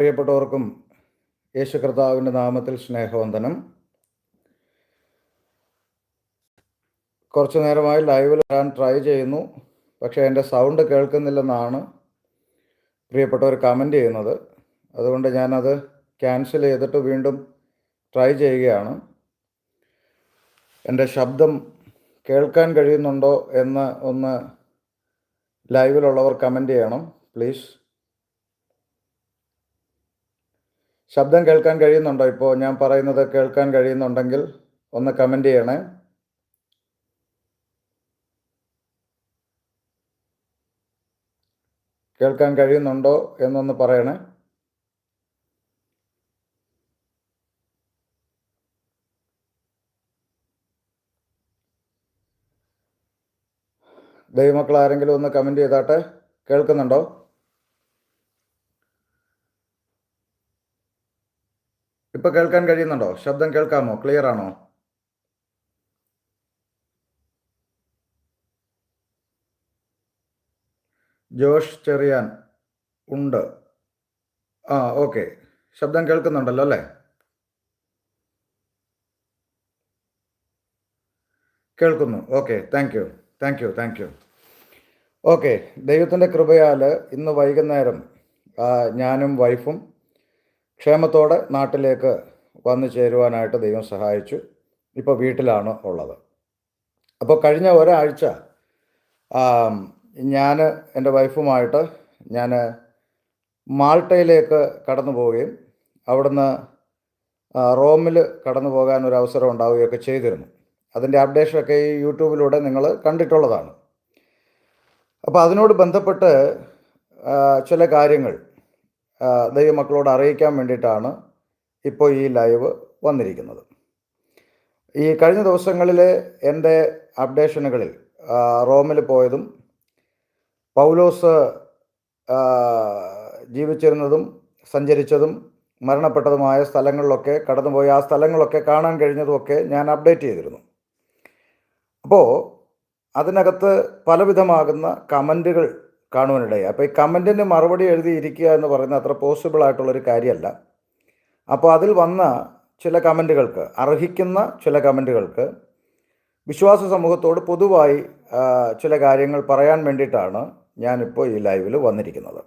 പ്രിയപ്പെട്ടവർക്കും യേശു കർത്താവിന്റെ നാമത്തിൽ സ്നേഹവന്ദനം. കുറച്ചു നേരമായി ലൈവിൽ വരാൻ ട്രൈ ചെയ്യുന്നു പക്ഷേ എന്റെ സൗണ്ട് കേൾക്കുന്നില്ലെന്നാണ് പ്രിയപ്പെട്ടവർ കമന്റ് ചെയ്യുന്നത്. അതുകൊണ്ട് ഞാനത് ക്യാൻസൽ ചെയ്തിട്ട് വീണ്ടും ട്രൈ ചെയ്യുകയാണ്. എന്റെ ശബ്ദം കേൾക്കാൻ കഴിയുന്നുണ്ടോ എന്ന് ഒന്ന് ലൈവിലുള്ളവർ കമന്റ് ചെയ്യണം പ്ലീസ്. ശബ്ദം കേൾക്കാൻ കഴിയുന്നുണ്ടോ? ഇപ്പോൾ ഞാൻ പറയുന്നത് കേൾക്കാൻ കഴിയുന്നുണ്ടെങ്കിൽ ഒന്ന് കമന്റ് ചെയ്യണേ. കേൾക്കാൻ കഴിയുന്നുണ്ടോ എന്നൊന്ന് പറയണേ. ദൈവമക്കൾ ആരെങ്കിലും ഒന്ന് കമന്റ് ചെയ്താട്ടെ. കേൾക്കുന്നുണ്ടോ? ഇപ്പൊ കേൾക്കാൻ കഴിയുന്നുണ്ടോ? ശബ്ദം കേൾക്കാമോ? ക്ലിയർ ആണോ? ജോഷ് ചെറിയാൻ ഉണ്ട്. ആ ഓക്കെ ശബ്ദം കേൾക്കുന്നുണ്ടല്ലോ അല്ലേ? കേൾക്കുന്നു. Okay thank you thank you thank you okay ദൈവത്തിന്റെ കൃപയാൽ ഇന്ന് വൈകുന്നേരം ഞാനും വൈഫും ക്ഷേമത്തോടെ നാട്ടിലേക്ക് വന്നു ചേരുവാനായിട്ട് ദൈവം സഹായിച്ചു. ഇപ്പോൾ വീട്ടിലാണ് ഉള്ളത്. അപ്പോൾ കഴിഞ്ഞ ഒരാഴ്ച ഞാൻ എന്റെ വൈഫുമായിട്ട് ഞാൻ മാൾട്ടയിലേക്ക് കടന്നു പോവുകയും അവിടുന്ന് റോമിൽ കടന്നു പോകാൻ ഒരു അവസരം ഉണ്ടാവുകയൊക്കെ ചെയ്തിരുന്നു. അതിന്റെ അപ്ഡേഷനൊക്കെ ഈ യൂട്യൂബിലൂടെ നിങ്ങൾ കണ്ടിട്ടുള്ളതാണ്. അപ്പോൾ അതിനോട് ബന്ധപ്പെട്ട് ചില കാര്യങ്ങൾ ദൈവമക്കളോട് അറിയിക്കാൻ വേണ്ടിയിട്ടാണ് ഇപ്പോൾ ഈ ലൈവ് വന്നിരിക്കുന്നത്. ഈ കഴിഞ്ഞ ദിവസങ്ങളിൽ എന്റെ അപ്ഡേഷനുകളിൽ റോമിൽ പോയതും പൗലോസ് ജീവിച്ചിരുന്നതും സഞ്ചരിച്ചതും മരണപ്പെട്ടതുമായ സ്ഥലങ്ങളിലൊക്കെ കടന്നുപോയി ആ സ്ഥലങ്ങളൊക്കെ കാണാൻ കഴിഞ്ഞതുമൊക്കെ ഞാൻ അപ്ഡേറ്റ് ചെയ്തിരുന്നു. അപ്പോൾ അതിനകത്ത് പലവിധമാകുന്ന കമന്റുകൾ കാണുവാനിടയായി. അപ്പോൾ ഈ കമന്റിന് മറുപടി എഴുതിയിരിക്കുക എന്ന് പറയുന്നത് അത്ര പോസിബിൾ ആയിട്ടുള്ളൊരു കാര്യമല്ല. അപ്പോൾ അതിൽ വന്ന ചില കമന്റുകൾക്ക് അർഹിക്കുന്ന ചില കമന്റുകൾക്ക് വിശ്വാസ സമൂഹത്തോട് പൊതുവായി ചില കാര്യങ്ങൾ പറയാൻ വേണ്ടിയിട്ടാണ് ഞാനിപ്പോൾ ഈ ലൈവിൽ വന്നിരിക്കുന്നത്.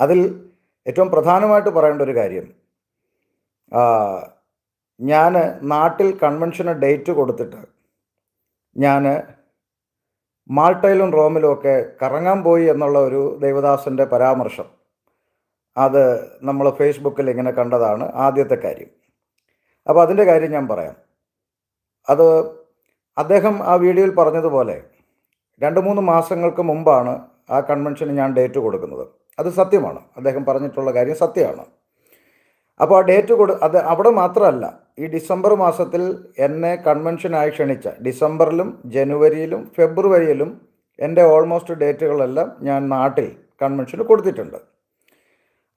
അതിൽ ഏറ്റവും പ്രധാനമായിട്ട് പറയേണ്ട ഒരു കാര്യം ഞാൻ നാട്ടിൽ കൺവെൻഷന് ഡേറ്റ് കൊടുത്തിട്ട് ഞാൻ മാൾട്ടയിലും റോമിലും ഒക്കെ കറങ്ങാൻ പോയി എന്നുള്ള ഒരു ദേവദാസന്റെ പരാമർശം അത് നമ്മൾ ഫേസ്ബുക്കിൽ ഇങ്ങനെ കണ്ടതാണ് ആദ്യത്തെ കാര്യം. അപ്പോൾ അതിന്റെ കാര്യം ഞാൻ പറയാം. അത് അദ്ദേഹം ആ വീഡിയോയിൽ പറഞ്ഞതുപോലെ രണ്ട് മൂന്ന് മാസങ്ങൾക്ക് മുമ്പാണ് ആ കൺവെൻഷന് ഞാൻ ഡേറ്റ് കൊടുക്കുന്നത്. അത് സത്യമാണ്. അദ്ദേഹം പറഞ്ഞിട്ടുള്ള കാര്യം സത്യമാണ്. അപ്പോൾ ആ ഡേറ്റ് കൊടു അത് അവിടെ മാത്രമല്ല ഈ ഡിസംബർ മാസത്തിൽ എന്നെ കൺവെൻഷനായി ക്ഷണിച്ച ഡിസംബറിലും ജനുവരിയിലും ഫെബ്രുവരിയിലും എന്റെ ഓൾമോസ്റ്റ് ഡേറ്റുകളെല്ലാം ഞാൻ നാട്ടിൽ കൺവെൻഷന് കൊടുത്തിട്ടുണ്ട്.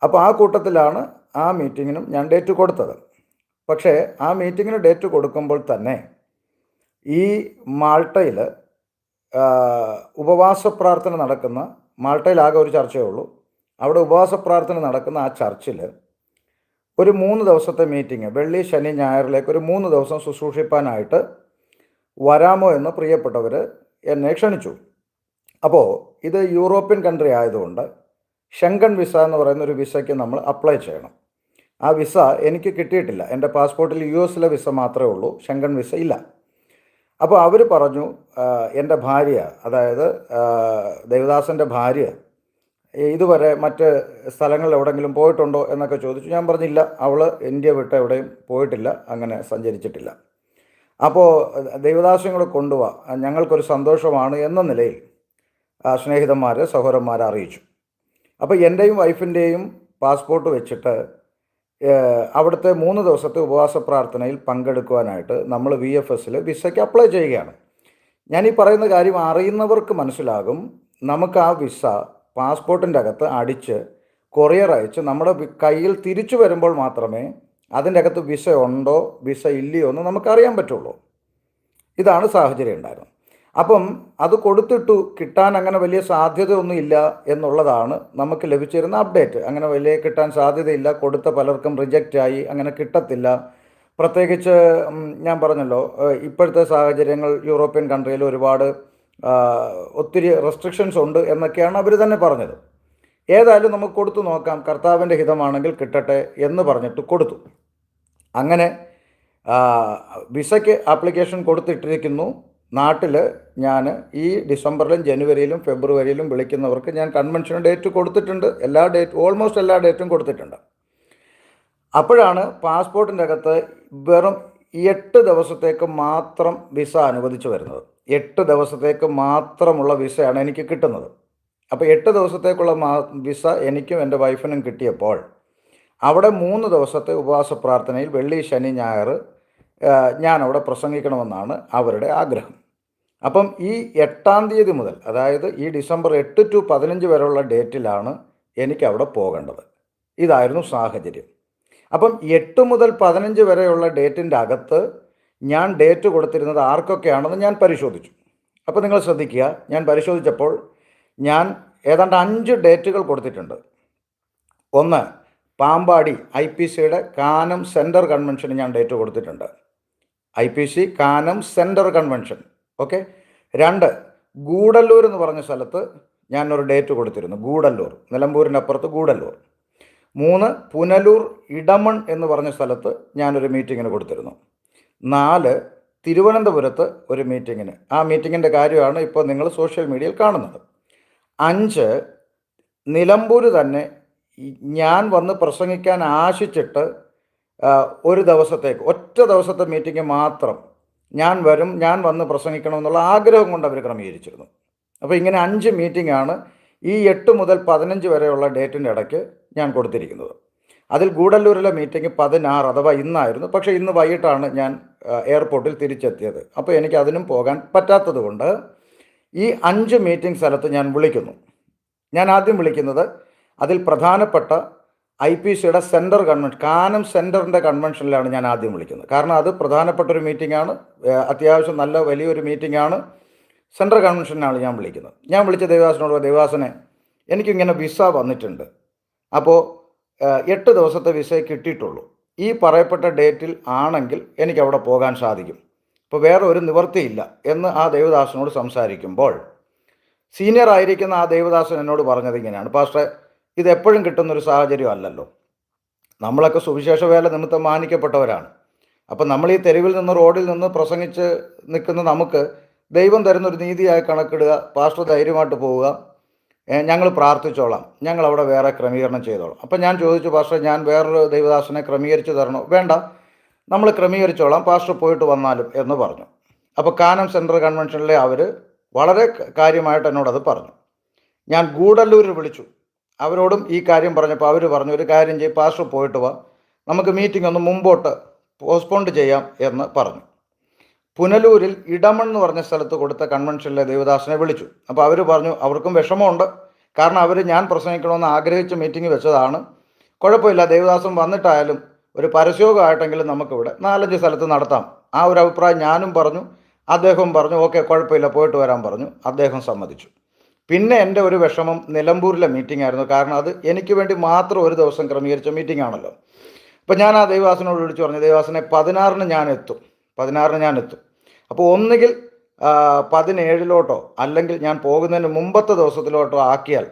അപ്പോൾ ആ കൂട്ടത്തിലാണ് ആ മീറ്റിങ്ങിനും ഞാൻ ഡേറ്റ് കൊടുത്തത്. പക്ഷേ ആ മീറ്റിങ്ങിന് ഡേറ്റ് കൊടുക്കുമ്പോൾ തന്നെ ഈ മാൾട്ടയിൽ ഉപവാസ പ്രാർത്ഥന നടക്കുന്ന മാൾട്ടയിലാകെ ഒരു ചർച്ചയേ ഉള്ളൂ. അവിടെ ഉപവാസ പ്രാർത്ഥന നടക്കുന്ന ആ ചർച്ചിൽ ഒരു മൂന്ന് ദിവസത്തെ മീറ്റിംഗ് വെള്ളി ശനി ഞായറിലേക്ക് ഒരു മൂന്ന് ദിവസം ശുശ്രൂഷിപ്പാനായിട്ട് വരാമോ എന്ന് പ്രിയപ്പെട്ടവർ എന്നെ ക്ഷണിച്ചു. അപ്പോൾ ഇത് യൂറോപ്യൻ കൺട്രി ആയതുകൊണ്ട് ഷെങ്കൺ വിസ എന്ന് പറയുന്ന ഒരു വിസയ്ക്ക് നമ്മൾ അപ്ലൈ ചെയ്യണം. ആ വിസ എനിക്ക് കിട്ടിയിട്ടില്ല. എന്റെ പാസ്പോർട്ടിൽ യു എസിലെ വിസ മാത്രമേ ഉള്ളൂ ഷെങ്കൺ വിസ ഇല്ല. അപ്പോൾ അവർ പറഞ്ഞു എന്റെ ഭാര്യ അതായത് ദേവദാസന്റെ ഭാര്യ ഇതുവരെ മറ്റ് സ്ഥലങ്ങളിൽ എവിടെയെങ്കിലും പോയിട്ടുണ്ടോ എന്നൊക്കെ ചോദിച്ചു. ഞാൻ പറഞ്ഞില്ല അവൾ ഇന്ത്യ വിട്ട് എവിടെയും പോയിട്ടില്ല അങ്ങനെ സഞ്ചരിച്ചിട്ടില്ല. അപ്പോൾ ദൈവദാസങ്ങൾ കൊണ്ടുപോവാ ഞങ്ങൾക്കൊരു സന്തോഷമാണ് എന്ന നിലയിൽ സ്നേഹിതന്മാരെ സഹോദരന്മാരെ അറിയിച്ചു. അപ്പോൾ എന്റെയും വൈഫിന്റെയും പാസ്പോർട്ട് വെച്ചിട്ട് അവിടുത്തെ മൂന്ന് ദിവസത്തെ ഉപവാസ പ്രാർത്ഥനയിൽ പങ്കെടുക്കുവാനായിട്ട് നമ്മൾ വി എഫ് എസിൽ വിസയ്ക്ക് അപ്ലൈ ചെയ്യുകയാണ്. ഞാൻ ഈ പറയുന്ന കാര്യം അറിയുന്നവർക്ക് മനസ്സിലാകും. നമുക്ക് ആ വിസ പാസ്പോർട്ടിന്റെ അകത്ത് അടിച്ച് കൊറിയർ അയച്ച് നമ്മുടെ കയ്യിൽ തിരിച്ചു വരുമ്പോൾ മാത്രമേ അതിന്റെ അകത്ത് വിസ ഉണ്ടോ വിസ ഇല്ലയോ എന്ന് നമുക്കറിയാൻ പറ്റുള്ളൂ. ഇതാണ് സാഹചര്യം ഉണ്ടായിരുന്നത്. അപ്പം അത് കൊടുത്തിട്ടു കിട്ടാൻ അങ്ങനെ വലിയ സാധ്യതയൊന്നുമില്ല എന്നുള്ളതാണ് നമുക്ക് ലഭിച്ചിരുന്ന അപ്ഡേറ്റ്. അങ്ങനെ വലിയ കിട്ടാൻ സാധ്യതയില്ല കൊടുത്ത പലർക്കും റിജക്റ്റ് ആയി അങ്ങനെ കിട്ടത്തില്ല. പ്രത്യേകിച്ച് ഞാൻ പറഞ്ഞല്ലോ ഇപ്പോഴത്തെ സാഹചര്യങ്ങൾ യൂറോപ്യൻ കൺട്രിയിൽ ഒരുപാട് ഒത്തിരി റെസ്ട്രിക്ഷൻസ് ഉണ്ട് എന്നൊക്കെയാണ് അവർ തന്നെ പറഞ്ഞത്. ഏതായാലും നമുക്ക് കൊടുത്തു നോക്കാം. കർത്താവിന്റെ ഹിതമാണെങ്കിൽ കിട്ടട്ടെ എന്ന് പറഞ്ഞിട്ട് കൊടുത്തു. അങ്ങനെ വിസയ്ക്ക് ആപ്ലിക്കേഷൻ കൊടുത്തിട്ടിരിക്കുന്നു. നാട്ടിൽ ഞാൻ ഈ ഡിസംബറിലും ജനുവരിയിലും ഫെബ്രുവരിയിലും വിളിക്കുന്നവർക്ക് ഞാൻ കൺവെൻഷൻ ഡേറ്റ് കൊടുത്തിട്ടുണ്ട്. എല്ലാ ഡേറ്റ് ഓൾമോസ്റ്റ് എല്ലാ ഡേറ്റും കൊടുത്തിട്ടുണ്ട്. അപ്പോഴാണ് പാസ്പോർട്ടിന്റെ അകത്ത് വെറും എട്ട് ദിവസത്തേക്ക് മാത്രം വിസ അനുവദിച്ചു വരുന്നത്. എട്ട് ദിവസത്തേക്ക് മാത്രമുള്ള വിസയാണ് എനിക്ക് കിട്ടുന്നത്. അപ്പോൾ എട്ട് ദിവസത്തേക്കുള്ള മാ വിസ എനിക്കും എന്റെ വൈഫിനും കിട്ടിയപ്പോൾ അവിടെ മൂന്ന് ദിവസത്തെ ഉപവാസ പ്രാർത്ഥനയിൽ വെള്ളി ശനി ഞായർ ഞാൻ അവിടെ പ്രസംഗിക്കണമെന്നാണ് അവരുടെ ആഗ്രഹം. അപ്പം ഈ എട്ടാം തീയതി മുതൽ അതായത് ഈ ഡിസംബർ എട്ട് ടു പതിനഞ്ച് വരെയുള്ള ഡേറ്റിലാണ് എനിക്ക് അവിടെ പോകേണ്ടത്. ഇതായിരുന്നു സാഹചര്യം. അപ്പം എട്ട് മുതൽ പതിനഞ്ച് വരെയുള്ള ഡേറ്റിന്റെ അകത്ത് ഞാൻ ഡേറ്റ് കൊടുത്തിരുന്നത് ആർക്കൊക്കെയാണെന്ന് ഞാൻ പരിശോധിച്ചു. അപ്പോൾ നിങ്ങൾ ശ്രദ്ധിക്കുക ഞാൻ പരിശോധിച്ചപ്പോൾ ഞാൻ ഏതാണ്ട് അഞ്ച് ഡേറ്റുകൾ കൊടുത്തിട്ടുണ്ട്. ഒന്ന് പാമ്പാടി ഐ പി സിയുടെ കാനം സെന്റർ കൺവെൻഷന് ഞാൻ ഡേറ്റ് കൊടുത്തിട്ടുണ്ട്. I P C Kanam centre convention okay രണ്ട് ഗൂഡല്ലൂർ എന്ന് പറഞ്ഞ സ്ഥലത്ത് ഞാനൊരു ഡേറ്റ് കൊടുത്തിരുന്നു ഗൂഡല്ലൂർ നിലമ്പൂരിന്റെ അപ്പുറത്ത് ഗൂഡല്ലൂർ. മൂന്ന് പുനലൂർ ഇടമൺ എന്ന് പറഞ്ഞ സ്ഥലത്ത് ഞാനൊരു മീറ്റിങ്ങിന് കൊടുത്തിരുന്നു. നാല് തിരുവനന്തപുരത്ത് ഒരു മീറ്റിങ്ങിന്. ആ മീറ്റിങ്ങിന്റെ കാര്യമാണ് ഇപ്പോൾ നിങ്ങൾ സോഷ്യൽ മീഡിയയിൽ കാണുന്നത്. അഞ്ച് നിലമ്പൂർ തന്നെ ഞാൻ വന്ന് പ്രസംഗിക്കാൻ ആശിച്ചിട്ട് ഒരു ദിവസത്തേക്ക് ഒറ്റ ദിവസത്തെ മീറ്റിംഗ് മാത്രം ഞാൻ വരും ഞാൻ വന്ന് പ്രസംഗിക്കണമെന്നുള്ള ആഗ്രഹം കൊണ്ട് അവർ ക്രമീകരിച്ചിരുന്നു. അപ്പോൾ ഇങ്ങനെ അഞ്ച് മീറ്റിംഗാണ് ഈ എട്ട് മുതൽ പതിനഞ്ച് വരെയുള്ള ഡേറ്റിന്റെ ഇടയ്ക്ക് ഞാൻ കൊടുത്തിരിക്കുന്നത്. അതിൽ ഗൂഡല്ലൂരിലെ മീറ്റിംഗ് പതിനാറ് അഥവാ ഇന്നായിരുന്നു. പക്ഷേ ഇന്ന് വൈകിട്ടാണ് ഞാൻ എയർപോർട്ടിൽ തിരിച്ചെത്തിയത്. അപ്പോൾ എനിക്ക് അതിനും പോകാൻ പറ്റാത്തതുകൊണ്ട് ഈ അഞ്ച് മീറ്റിംഗ് സ്ഥലത്ത് ഞാൻ വിളിക്കുന്നു. ഞാൻ ആദ്യം വിളിക്കുന്നത് അതിൽ പ്രധാനപ്പെട്ട ഐ പി സിയുടെ സെന്റർ കൺവെൻഷൻ കാനം സെന്ററിന്റെ കൺവെൻഷനിലാണ് ഞാൻ ആദ്യം വിളിക്കുന്നത്. കാരണം അത് പ്രധാനപ്പെട്ട ഒരു മീറ്റിംഗ് ആണ് അത്യാവശ്യം നല്ല വലിയൊരു മീറ്റിംഗ് ആണ് സെൻട്രൽ കൺവെൻഷനാണ് ഞാൻ വിളിക്കുന്നത്. ഞാൻ വിളിച്ച ദേവദാസനോട് ദേവദാസനെ എനിക്കിങ്ങനെ വിസ വന്നിട്ടുണ്ട്. അപ്പോൾ എട്ട് ദിവസത്തെ വിസയെ കിട്ടിയിട്ടുള്ളൂ. ഈ പറയപ്പെട്ട ഡേറ്റിൽ ആണെങ്കിൽ എനിക്ക് അവിടെ പോകാൻ സാധിക്കും. ഇപ്പോൾ വേറെ ഒരു നിവൃത്തിയില്ല എന്ന് ആ ദേവദാസനോട് സംസാരിക്കുമ്പോൾ സീനിയർ ആയിരിക്കുന്ന ആ ദേവദാസൻ എന്നോട് പറഞ്ഞത് ഇങ്ങനെയാണ്. പക്ഷേ ഇത് എപ്പോഴും കിട്ടുന്നൊരു സാഹചര്യം അല്ലല്ലോ. നമ്മളൊക്കെ സുവിശേഷ വേല നിമിത്തം മാനിക്കപ്പെട്ടവരാണ്. അപ്പം നമ്മൾ ഈ തെരുവിൽ നിന്ന് റോഡിൽ നിന്ന് പ്രസംഗിച്ച് നിൽക്കുന്ന നമുക്ക് ദൈവം തരുന്നൊരു നീതിയായി കണക്കിടുക പാസ്റ്റർ ധൈര്യമായിട്ട് പോവുക ഞങ്ങൾ പ്രാർത്ഥിച്ചോളാം. ഞങ്ങൾ അവിടെ വേറെ ക്രമീകരണം ചെയ്തോളാം. അപ്പം ഞാൻ ചോദിച്ചു പാസ്റ്റർ ഞാൻ വേറൊരു ദൈവദാസനെ ക്രമീകരിച്ച് തരണോ? വേണ്ട. നമ്മൾ ക്രമീകരിച്ചോളാം. പാസ്റ്റർ പോയിട്ട് വന്നാലും എന്ന് പറഞ്ഞു. അപ്പോൾ കാനം സെൻട്രൽ കൺവെൻഷനിലെ അവർ വളരെ കാര്യമായിട്ട് എന്നോടത് പറഞ്ഞു. ഞാൻ ഗൂഡല്ലൂരിൽ വിളിച്ചു. അവരോടും ഈ കാര്യം പറഞ്ഞപ്പോൾ അവർ പറഞ്ഞു ഒരു കാര്യം ചെയ്യും പാസ്റ്റർ പോയിട്ട് വാ. നമുക്ക് മീറ്റിംഗ് ഒന്ന് മുമ്പോട്ട് പോസ്റ്റ്പോണ്ട് ചെയ്യാം എന്ന് പറഞ്ഞു. പുനലൂരിൽ ഇടമൺ എന്ന് പറഞ്ഞ സ്ഥലത്ത് കൊടുത്ത കൺവെൻഷനിലെ ദേവദാസിനെ വിളിച്ചു. അപ്പോൾ അവർ പറഞ്ഞു അവർക്കും വിഷമമുണ്ട്. കാരണം അവർ ഞാൻ പ്രസംഗിക്കണമെന്ന് ആഗ്രഹിച്ച് മീറ്റിംഗ് വെച്ചതാണ്. കുഴപ്പമില്ല ദേവദാസൻ വന്നിട്ടായാലും ഒരു പരസ്യോഗമായിട്ടെങ്കിലും നമുക്കിവിടെ നാലഞ്ച് സ്ഥലത്ത് നടത്താം. ആ ഒരു അഭിപ്രായം ഞാനും പറഞ്ഞു. അദ്ദേഹം പറഞ്ഞു ഓക്കെ കുഴപ്പമില്ല പോയിട്ട് വരാൻ പറഞ്ഞു. അദ്ദേഹം സമ്മതിച്ചു. പിന്നെ എന്റെ ഒരു വിഷമം നിലമ്പൂരിലെ മീറ്റിംഗ് ആയിരുന്നു. കാരണം അത് എനിക്ക് വേണ്ടി മാത്രം ഒരു ദിവസം ക്രമീകരിച്ച മീറ്റിംഗ് ആണല്ലോ. അപ്പോൾ ഞാൻ ആ ദേവദാസിനോട് വിളിച്ചു പറഞ്ഞു ദേവദാസിനെ പതിനാറിന് ഞാൻ എത്തും. പതിനാറിന് ഞാൻ എത്തും അപ്പോൾ ഒന്നുകിൽ പതിനേഴിലോട്ടോ അല്ലെങ്കിൽ ഞാൻ പോകുന്നതിന് മുമ്പത്തെ ദിവസത്തിലോട്ടോ ആക്കിയാൽ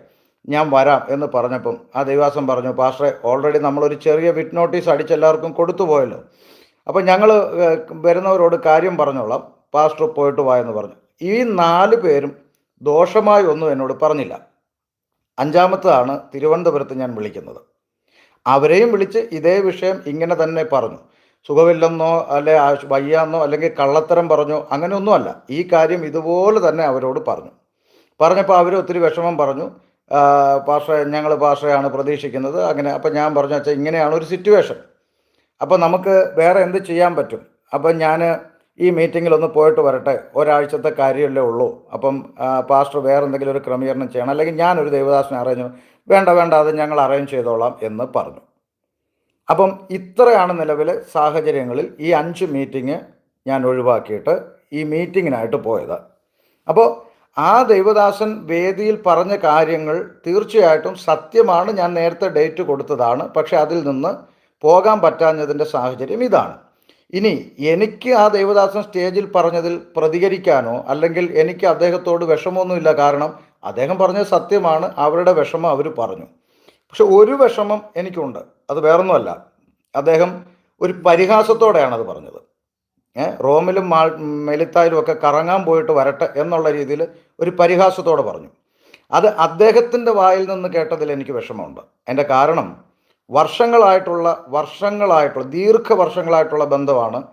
ഞാൻ വരാം എന്ന് പറഞ്ഞപ്പം ആ ദൈവാസം പറഞ്ഞു പാസ്റ്ററെ ഓൾറെഡി നമ്മളൊരു ചെറിയ വിറ്റ് നോട്ടീസ് അടിച്ച് എല്ലാവർക്കും കൊടുത്തു പോയല്ലോ. അപ്പോൾ ഞങ്ങൾ വരുന്നവരോട് കാര്യം പറഞ്ഞോളാം. പാസ്റ്റർ പോയിട്ട് വായെന്ന് പറഞ്ഞു. ഈ നാല് പേരും ദോഷമായി ഒന്നും എന്നോട് പറഞ്ഞില്ല. അഞ്ചാമത്തതാണ് തിരുവനന്തപുരത്ത് ഞാൻ വിളിക്കുന്നത്. അവരെയും വിളിച്ച് ഇതേ വിഷയം ഇങ്ങനെ തന്നെ പറഞ്ഞു. സുഖമില്ലെന്നോ അല്ലെ വയ്യാന്നോ അല്ലെങ്കിൽ കള്ളത്തരം പറഞ്ഞോ അങ്ങനെയൊന്നുമല്ല. ഈ കാര്യം ഇതുപോലെ തന്നെ അവരോട് പറഞ്ഞു. പറഞ്ഞപ്പോൾ അവർ ഒത്തിരി വിഷമം പറഞ്ഞു. പാഷ ഞങ്ങൾ പാഷയാണ് പ്രതീക്ഷിക്കുന്നത്. അങ്ങനെ അപ്പം ഞാൻ പറഞ്ഞു വെച്ചാൽ ഇങ്ങനെയാണ് ഒരു സിറ്റുവേഷൻ അപ്പം നമുക്ക് വേറെ എന്ത് ചെയ്യാൻ പറ്റും? അപ്പം ഞാൻ ഈ മീറ്റിങ്ങിൽ ഒന്ന് പോയിട്ട് വരട്ടെ. ഒരാഴ്ചത്തെ കാര്യമല്ലേ ഉള്ളൂ. അപ്പം പാസ്റ്റർ വേറെ എന്തെങ്കിലും ഒരു ക്രമീകരണം ചെയ്യണം. അല്ലെങ്കിൽ ഞാനൊരു ദേവദാസനെ അറേഞ്ച് വേണ്ട വേണ്ട അത് ഞങ്ങൾ അറേഞ്ച് ചെയ്തോളാം എന്ന് പറഞ്ഞു. അപ്പം ഇത്രയാണ് നിലവിലെ സാഹചര്യങ്ങളിൽ ഈ അഞ്ച് മീറ്റിംഗ് ഞാൻ ഒഴിവാക്കിയിട്ട് ഈ മീറ്റിങ്ങിനായിട്ട് പോയത്. അപ്പോൾ ആ ദൈവദാസൻ വേദിയിൽ പറഞ്ഞ കാര്യങ്ങൾ തീർച്ചയായിട്ടും സത്യമാണ്. ഞാൻ നേരത്തെ ഡേറ്റ് കൊടുത്തതാണ്. പക്ഷേ അതിൽ നിന്ന് പോകാൻ പറ്റാഞ്ഞതിന്റെ സാഹചര്യം ഇതാണ്. ഇനി എനിക്ക് ആ ദൈവദാസൻ സ്റ്റേജിൽ പറഞ്ഞതിൽ പ്രതികരിക്കാനോ അല്ലെങ്കിൽ എനിക്ക് അദ്ദേഹത്തോട് വിഷമമൊന്നുമില്ല കാരണം അദ്ദേഹം പറഞ്ഞത് സത്യമാണ്. അവരുടെ വിഷമം അവർ പറഞ്ഞു. പക്ഷെ ഒരു വിഷമം എനിക്കുണ്ട്. അത് വേറൊന്നുമല്ല. അദ്ദേഹം ഒരു പരിഹാസത്തോടെയാണ് അത് പറഞ്ഞത് റോമിലും മാൾ മെലിത്തായിലും ഒക്കെ കറങ്ങാൻ പോയിട്ട് വരട്ടെ എന്നുള്ള രീതിയിൽ ഒരു പരിഹാസത്തോടെ പറഞ്ഞു. അത് അദ്ദേഹത്തിന്റെ വായിൽ നിന്ന് കേട്ടതിൽ എനിക്ക് വിഷമമുണ്ട്. എന്റെ കാരണം വർഷങ്ങളായിട്ടുള്ള വർഷങ്ങളായിട്ടുള്ള ദീർഘവർഷങ്ങളായിട്ടുള്ള ബന്ധമാണ്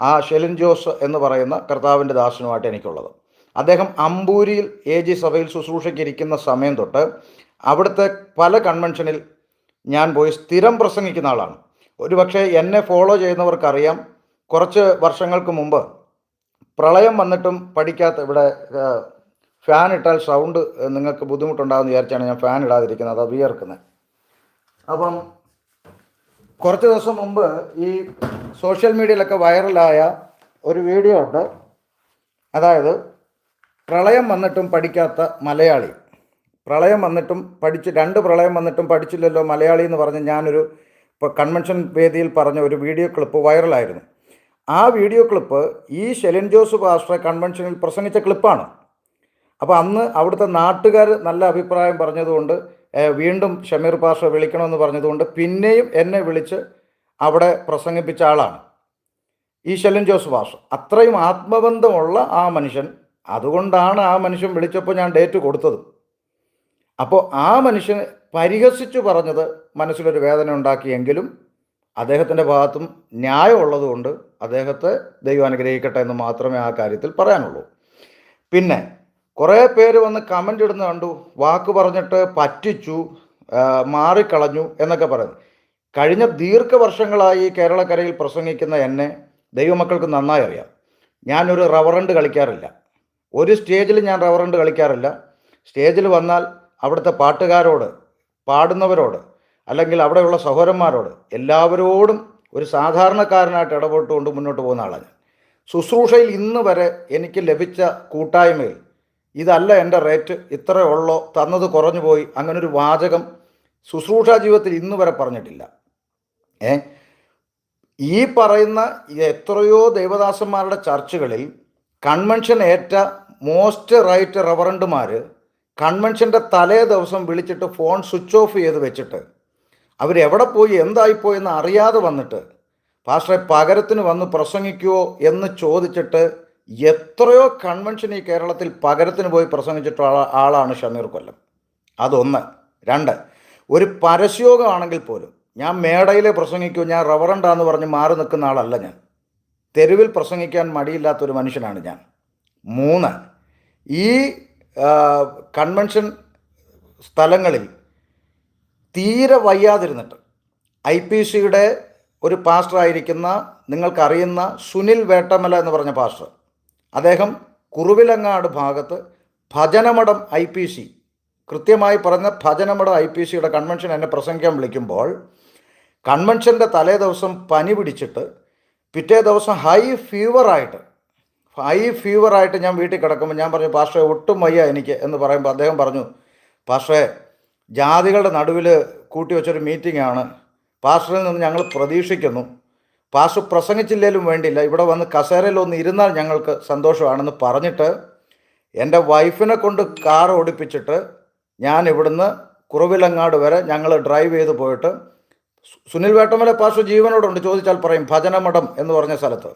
ആ ഷെലിൻ ജോസ് എന്ന് പറയുന്ന കർത്താവിന്റെ ദാസനുമായിട്ട് എനിക്കുള്ളത്. അദ്ദേഹം അമ്പൂരിയിൽ എ ജി സഭയിൽ ശുശ്രൂഷയ്ക്ക് ഇരിക്കുന്ന സമയം തൊട്ട് അവിടുത്തെ പല കൺവെൻഷനിൽ ഞാൻ പോയി സ്ഥിരം പ്രസംഗിക്കുന്ന ആളാണ്. ഒരുപക്ഷെ എന്നെ ഫോളോ ചെയ്യുന്നവർക്കറിയാം കുറച്ച് വർഷങ്ങൾക്ക് മുമ്പ് പ്രളയം വന്നിട്ടും പഠിക്കാത്ത ഇവിടെ ഫാൻ ഇട്ടാൽ സൗണ്ട് നിങ്ങൾക്ക് ബുദ്ധിമുട്ടുണ്ടാകുമെന്ന് വിചാരിച്ചാണ് ഞാൻ ഫാൻ ഇടാതിരിക്കുന്നത് അത് വിയർക്കുന്നത്. അപ്പം കുറച്ച് ദിവസം മുമ്പ് ഈ സോഷ്യൽ മീഡിയയിലൊക്കെ വൈറലായ ഒരു വീഡിയോ ഉണ്ട്. അതായത് പ്രളയം വന്നിട്ടും പഠിക്കാത്ത മലയാളി. പ്രളയം വന്നിട്ടും പഠിച്ച് രണ്ട് പ്രളയം വന്നിട്ടും പഠിച്ചില്ലല്ലോ മലയാളി എന്ന് പറഞ്ഞ് ഞാനൊരു ഇപ്പോൾ കൺവെൻഷൻ വേദിയിൽ പറഞ്ഞ ഒരു വീഡിയോ ക്ലിപ്പ് വൈറലായിരുന്നു. ആ വീഡിയോ ക്ലിപ്പ് ഈ ഷെലിൻ ജോസ് പാസ്റ്റർ കൺവെൻഷനിൽ പ്രസംഗിച്ച ക്ലിപ്പാണ് അപ്പോൾ അന്ന് അവിടുത്തെ നാട്ടുകാർ നല്ല അഭിപ്രായം പറഞ്ഞതുകൊണ്ട് വീണ്ടും ഷമീർ പാഷ വിളിക്കണമെന്ന് പറഞ്ഞതുകൊണ്ട് പിന്നെയും എന്നെ വിളിച്ച് അവിടെ പ്രസംഗിപ്പിച്ച ആളാണ്. ഈ ശെലിൻ ജോസ് പാഷ അത്രയും ആത്മബന്ധമുള്ള ആ മനുഷ്യൻ. അതുകൊണ്ടാണ് ആ മനുഷ്യൻ വിളിച്ചപ്പോൾ ഞാൻ ഡേറ്റ് കൊടുത്തത്. അപ്പോൾ ആ മനുഷ്യന് പരിഹസിച്ചു പറഞ്ഞത് മനസ്സിലൊരു വേദന ഉണ്ടാക്കിയെങ്കിലും അദ്ദേഹത്തിന്റെ ഭാഗത്തും ന്യായമുള്ളതുകൊണ്ട് അദ്ദേഹത്തെ ദൈവം അനുഗ്രഹിക്കട്ടെ എന്ന് മാത്രമേ ആ കാര്യത്തിൽ പറയാനുള്ളൂ. പിന്നെ കുറേ പേര് വന്ന് കമന്റ് ഇടുന്ന കണ്ടു വാക്ക് പറഞ്ഞിട്ട് പറ്റിച്ചു മാറിക്കളഞ്ഞു എന്നൊക്കെ പറയുന്നു. കഴിഞ്ഞ ദീർഘവർഷങ്ങളായി കേരളക്കരയിൽ പ്രസംഗിക്കുന്ന എന്നെ ദൈവമക്കൾക്ക് നന്നായി അറിയാം. ഞാനൊരു റവറണ്ട് കളിക്കാറില്ല. ഒരു സ്റ്റേജിൽ ഞാൻ റവറണ്ട് കളിക്കാറില്ല. സ്റ്റേജിൽ വന്നാൽ അവിടുത്തെ പാട്ടുകാരോട് പാടുന്നവരോട് അല്ലെങ്കിൽ അവിടെയുള്ള സഹോദരന്മാരോട് എല്ലാവരോടും ഒരു സാധാരണക്കാരനായിട്ട് ഇടപെട്ടുകൊണ്ട് മുന്നോട്ട് പോകുന്ന ആളാണ് ശുശ്രൂഷയിൽ ഇന്ന് വരെ എനിക്ക് ലഭിച്ച കൂട്ടായ്മയിൽ ഇതല്ല എന്റെ റേറ്റ് ഇത്രയേ ഉള്ളോ തന്നത് കുറഞ്ഞു പോയി അങ്ങനൊരു വാചകം ശുശ്രൂഷാ ജീവിതത്തിൽ ഇന്ന് വരെ പറഞ്ഞിട്ടില്ല. ഏ? ഈ പറയുന്ന എത്രയോ ദൈവദാസന്മാരുടെ ചർച്ചകളിൽ കൺവെൻഷൻ ഏറ്റ മോസ്റ്റ് റൈറ്റ് റവറണ്ടുമാർ കൺവെൻഷന്റെ തലേ ദിവസം വിളിച്ചിട്ട് ഫോൺ സ്വിച്ച് ഓഫ് ചെയ്ത് വെച്ചിട്ട് അവരെവിടെ പോയി എന്തായിപ്പോയി എന്ന് അറിയാതെ വന്നിട്ട് പാസ്റ്ററെ പകരത്തിന് വന്ന് പ്രസംഗിക്കുമോ എന്ന് ചോദിച്ചിട്ട് എത്രയോ കൺവെൻഷൻ ഈ കേരളത്തിൽ പകരത്തിന് പോയി പ്രസംഗിച്ചിട്ടുള്ള ആളാണ് ഷമീർ കൊല്ലം. അതൊന്ന്. രണ്ട്. ഒരു പരസ്യോഗമാണെങ്കിൽ പോലും ഞാൻ മേടയിലെ പ്രസംഗിക്കൂ ഞാൻ റവറണ്ടാന്ന് പറഞ്ഞ് മാറി നിൽക്കുന്ന ആളല്ല ഞാൻ. തെരുവിൽ പ്രസംഗിക്കാൻ മടിയില്ലാത്തൊരു മനുഷ്യനാണ് ഞാൻ. മൂന്ന്. ഈ കൺവെൻഷൻ സ്ഥലങ്ങളിൽ തീരെ വയ്യാതിരുന്നിട്ട് ഐ പി സിയുടെ ഒരു പാസ്റ്ററായിരിക്കുന്ന നിങ്ങൾക്കറിയുന്ന സുനിൽ വേട്ടമല എന്ന് പറഞ്ഞ പാസ്റ്റർ അദ്ദേഹം കുറുവിലങ്ങാട് ഭാഗത്ത് ഭജനമഠം ഐ പി സി കൃത്യമായി പറഞ്ഞ ഭജനമഠം ഐ പി സിയുടെ കൺവെൻഷൻ എന്നെ പ്രസംഗിക്കാൻ വിളിക്കുമ്പോൾ കൺവെൻഷന്റെ തലേ ദിവസം പനി പിടിച്ചിട്ട് പിറ്റേ ദിവസം ഹൈ ഫീവറായിട്ട് ഹൈ ഫീവറായിട്ട് ഞാൻ വീട്ടിൽ കിടക്കുമ്പോൾ ഞാൻ പറഞ്ഞു പാസ്റ്ററെ ഒട്ടും വയ്യ എനിക്ക് എന്ന് പറയുമ്പോൾ അദ്ദേഹം പറഞ്ഞു പാസ്റ്ററെ ജാതികളുടെ നടുവിൽ കൂട്ടിവെച്ചൊരു മീറ്റിംഗ് ആണ്. പാസ്റ്ററിൽ നിന്ന് ഞങ്ങൾ പ്രതീക്ഷിക്കുന്നു. പാസ്റ്റർ പ്രസംഗിച്ചില്ലേലും വേണ്ടിയില്ല ഇവിടെ വന്ന് കസേരയിൽ ഇരുന്നാൽ ഞങ്ങൾക്ക് സന്തോഷമാണെന്ന് പറഞ്ഞിട്ട് എന്റെ വൈഫിനെ കൊണ്ട് കാർ ഓടിപ്പിച്ചിട്ട് ഞാൻ ഇവിടുന്ന് കുറവിലങ്ങാട് വരെ ഞങ്ങൾ ഡ്രൈവ് ചെയ്ത് പോയിട്ട് സുനിൽ വേട്ടമല പാസ്റ്റർ ജീവനോടുണ്ട് ചോദിച്ചാൽ പറയും ഭജനമഠം എന്ന് പറഞ്ഞ സ്ഥലത്ത്.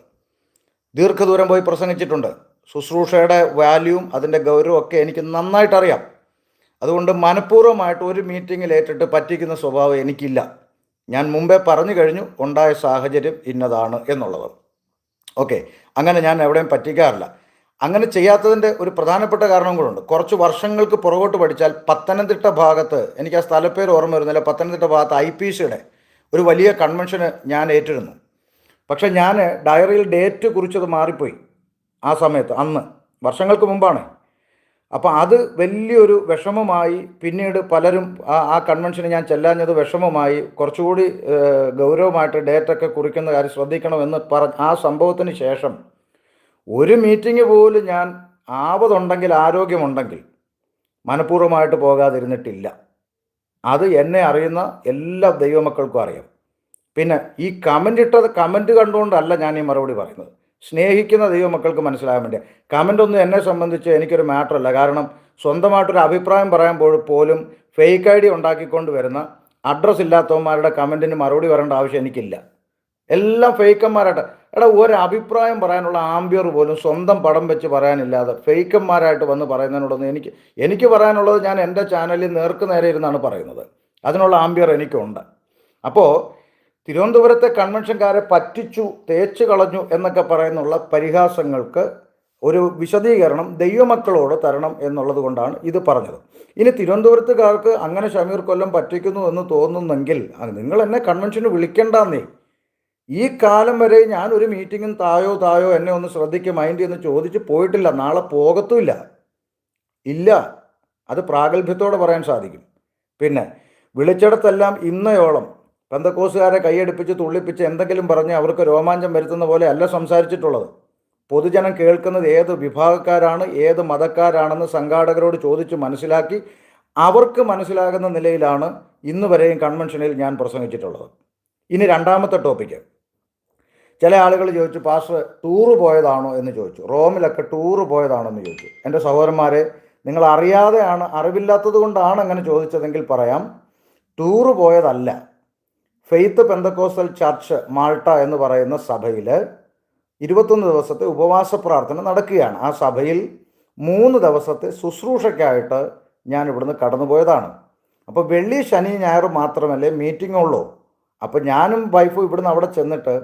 ദീർഘദൂരം പോയി പ്രസംഗിച്ചിട്ടുണ്ട്. ശുശ്രൂഷയുടെ വാല്യൂവും അതിന്റെ ഗൗരവവും ഒക്കെ എനിക്ക് നന്നായിട്ടറിയാം. അതുകൊണ്ട് മനഃപൂർവമായിട്ട് ഒരു മീറ്റിങ്ങിൽ ഏറ്റിട്ട് പറ്റിക്കുന്ന സ്വഭാവം എനിക്കില്ല. ഞാൻ മുമ്പേ പറഞ്ഞു കഴിഞ്ഞു ഉണ്ടായ സാഹചര്യം ഇന്നതാണ് എന്നുള്ളത്. ഓക്കെ അങ്ങനെ ഞാൻ എവിടെയും പറ്റിക്കാറില്ല. അങ്ങനെ ചെയ്യാത്തതിന്റെ ഒരു പ്രധാനപ്പെട്ട കാരണം കൂടെ കുറച്ച് വർഷങ്ങൾക്ക് പുറകോട്ട് പഠിച്ചാൽ പത്തനംതിട്ട ഭാഗത്ത് എനിക്ക് ആ സ്ഥലപ്പേര് ഓർമ്മ വരുന്നില്ല പത്തനംതിട്ട ഭാഗത്ത് ഐ പി സിയുടെ ഒരു വലിയ കൺവെൻഷന് ഞാൻ ഏറ്റിരുന്നു. പക്ഷെ ഞാൻ ഡയറിയിൽ ഡേറ്റ് കുറിച്ചത് മാറിപ്പോയി ആ സമയത്ത് അന്ന് വർഷങ്ങൾക്ക് മുമ്പാണ്. അപ്പോൾ അത് വലിയൊരു വിഷമമായി പിന്നീട് പലരും ആ കൺവെൻഷന് ഞാൻ ചെല്ലാഞ്ഞത് വിഷമമായി കുറച്ചുകൂടി ഗൗരവമായിട്ട് ഡേറ്റൊക്കെ കുറിക്കുന്ന കാര്യം ശ്രദ്ധിക്കണമെന്ന് പറഞ്ഞ ആ സംഭവത്തിന് ശേഷം ഒരു മീറ്റിംഗ് പോലും ഞാൻ ആവതുണ്ടെങ്കിൽ ആരോഗ്യമുണ്ടെങ്കിൽ മനഃപൂർവമായിട്ട് പോകാതിരുന്നിട്ടില്ല. അത് എന്നെ അറിയുന്ന എല്ലാ ദൈവമക്കൾക്കും അറിയാം. പിന്നെ ഈ കമന്റ് ഇട്ടത് കമന്റ് കണ്ടുകൊണ്ടല്ല ഞാൻ ഈ മറുപടി പറയുന്നത്. സ്നേഹിക്കുന്ന ദൈവമക്കൾക്ക് മനസ്സിലാകാൻ വേണ്ടി കമന്റ് ഒന്നും എന്നെ സംബന്ധിച്ച് എനിക്കൊരു മാറ്ററല്ല കാരണം സ്വന്തമായിട്ടൊരു അഭിപ്രായം പറയുമ്പോൾ പോലും ഫേക്ക് ഐ ഡി ഉണ്ടാക്കിക്കൊണ്ട് വരുന്ന അഡ്രസ്സ് ഇല്ലാത്തവന്മാരുടെ കമന്റിന് മറുപടി പറയേണ്ട ആവശ്യം എനിക്കില്ല. എല്ലാം ഫേക്കന്മാരായിട്ട് എടാ ഒരു അഭിപ്രായം പറയാനുള്ള ആംബിയർ പോലും സ്വന്തം പടം വെച്ച് പറയാനില്ലാതെ ഫേക്കന്മാരായിട്ട് വന്ന് പറയുന്നതിനോടൊന്നും എനിക്ക് എനിക്ക് പറയാനുള്ളത് ഞാൻ എന്റെ ചാനലിൽ നേർക്ക് നേരെ ഇരുന്നാണ് പറയുന്നത്. അതിനുള്ള ആംബിയർ എനിക്കുണ്ട്. അപ്പോൾ തിരുവനന്തപുരത്തെ കൺവെൻഷൻകാരെ പറ്റിച്ചു തേച്ചു കളഞ്ഞു എന്നൊക്കെ പറയുന്നുള്ള പരിഹാസങ്ങൾക്ക് ഒരു വിശദീകരണം ദൈവമക്കളോട് തരണം എന്നുള്ളത് കൊണ്ടാണ് ഇത് പറഞ്ഞത്. ഇനി തിരുവനന്തപുരത്തുകാർക്ക് അങ്ങനെ ഷമീർ കൊല്ലം പറ്റിക്കുന്നു എന്ന് തോന്നുന്നെങ്കിൽ നിങ്ങൾ എന്നെ കൺവെൻഷന് വിളിക്കേണ്ടെന്നേ. ഈ കാലം വരെ ഞാൻ ഒരു മീറ്റിങ്ങും തായോ തായോ എന്നെ ഒന്ന് ശ്രദ്ധിക്കും മൈൻഡ് എന്ന് ചോദിച്ച് പോയിട്ടില്ല. നാളെ പോകത്തുമില്ല. ഇല്ല. അത് പ്രാഗൽഭ്യത്തോടെ പറയാൻ സാധിക്കും. പിന്നെ വിളിച്ചിടത്തെല്ലാം ഇന്നയോളം പെന്തക്കോസുകാരെ കൈയടിപ്പിച്ച് തുള്ളിപ്പിച്ച് എന്തെങ്കിലും പറഞ്ഞ് അവർക്ക് രോമാഞ്ചം വരുത്തുന്ന പോലെ അല്ല സംസാരിച്ചിട്ടുള്ളത്. പൊതുജനം കേൾക്കുന്നത് ഏത് വിഭാഗക്കാരാണ് ഏത് മതക്കാരാണെന്ന് സംഘാടകരോട് ചോദിച്ച് മനസ്സിലാക്കി അവർക്ക് മനസ്സിലാകുന്ന നിലയിലാണ് ഇന്ന് വരെയും കൺവെൻഷനിൽ ഞാൻ പ്രസംഗിച്ചിട്ടുള്ളത്. ഇനി രണ്ടാമത്തെ ടോപ്പിക്ക്. ചില ആളുകൾ ചോദിച്ചു പാസ്റ്റർ ടൂറ് പോയതാണോ? എന്ന് ചോദിച്ചു. റോമിലൊക്കെ ടൂറ് പോയതാണോ എന്ന് ചോദിച്ചു. എന്റെ സഹോദരന്മാരെ നിങ്ങൾ അറിയാതെയാണ് അറിവില്ലാത്തത് കൊണ്ടാണ് അങ്ങനെ ചോദിച്ചതെങ്കിൽ പറയാം ടൂറ് പോയതല്ല. ഫെയ്ത്ത് പെന്തക്കോസ്റ്റൽ ചർച്ച് മാൾട്ട എന്ന് പറയുന്ന സഭയിൽ ഇരുപത്തൊന്ന് ദിവസത്തെ ഉപവാസ പ്രാർത്ഥന നടക്കുകയാണ്. ആ സഭയിൽ മൂന്ന് ദിവസത്തെ ശുശ്രൂഷയ്ക്കായിട്ട് ഞാൻ ഇവിടുന്ന് കടന്നുപോയതാണ്. അപ്പോൾ വെള്ളി ശനി ഞായർ മാത്രമല്ലേ മീറ്റിംഗ് ഉള്ളൂ. അപ്പോൾ ഞാനും വൈഫും ഇവിടുന്ന് അവിടെ ചെന്നിട്ട്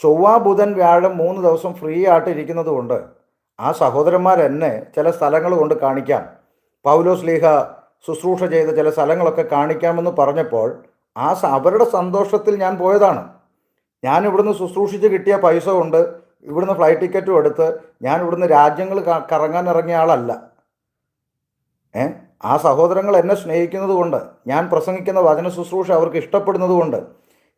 ചൊവ്വ ബുധൻ വ്യാഴം മൂന്ന് ദിവസം ഫ്രീ ആയിട്ട് ഇരിക്കുന്നത് കൊണ്ട് ആ സഹോദരന്മാർ എന്നെ ചില സ്ഥലങ്ങൾ കൊണ്ട് കാണിക്കാം. പൗലോസ് ലീഹ ശുശ്രൂഷ ചെയ്ത ചില സ്ഥലങ്ങളൊക്കെ കാണിക്കാമെന്ന് പറഞ്ഞപ്പോൾ ആ അവരുടെ സന്തോഷത്തിൽ ഞാൻ പോയതാണ്. ഞാൻ ഇവിടുന്ന് ശുശ്രൂഷിച്ച് കിട്ടിയ പൈസ കൊണ്ട് ഇവിടുന്ന് ഫ്ലൈറ്റ് ടിക്കറ്റും എടുത്ത് ഞാൻ ഇവിടുന്ന് രാജ്യങ്ങൾ കറങ്ങാൻ ഇറങ്ങിയ ആളല്ല. ഏ? ആ സഹോദരങ്ങൾ എന്നെ സ്നേഹിക്കുന്നത് കൊണ്ട് ഞാൻ പ്രസംഗിക്കുന്ന വചന ശുശ്രൂഷ അവർക്ക് ഇഷ്ടപ്പെടുന്നത് കൊണ്ട്